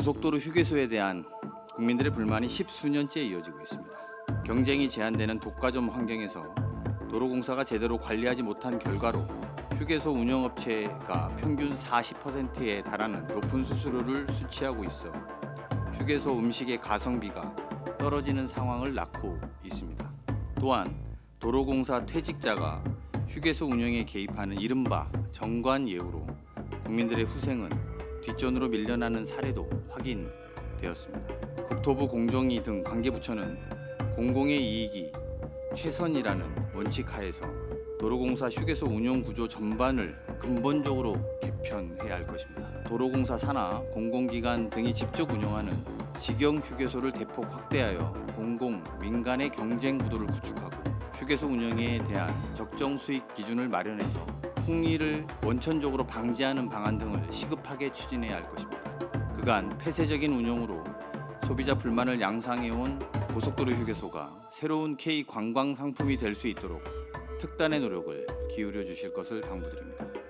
고속도로 휴게소에 대한 국민들의 불만이 십수년째 이어지고 있습니다. 경쟁이 제한되는 독과점 환경에서 도로공사가 제대로 관리하지 못한 결과로 휴게소 운영업체가 평균 40%에 달하는 높은 수수료를 수취하고 있어 휴게소 음식의 가성비가 떨어지는 상황을 낳고 있습니다. 또한 도로공사 퇴직자가 휴게소 운영에 개입하는 이른바 정관 예우로 국민들의 후생은 뒷전으로 밀려나는 사례도 확인되었습니다. 국토부 공정위 등 관계부처는 공공의 이익이 최선이라는 원칙 하에서 도로공사 휴게소 운영 구조 전반을 근본적으로 개편해야 할 것입니다. 도로공사 산하 공공기관 등이 직접 운영하는 직영 휴게소를 대폭 확대하여 공공 민간의 경쟁 구도를 구축하고 휴게소 운영에 대한 적정 수익 기준을 마련해서 폭리를 원천적으로 방지하는 방안 등을 시급하게 추진해야 할 것입니다. 그간 폐쇄적인 운영으로 소비자 불만을 양상해온 고속도로 휴게소가 새로운 K 관광 상품이 될 수 있도록 특단의 노력을 기울여 주실 것을 당부드립니다.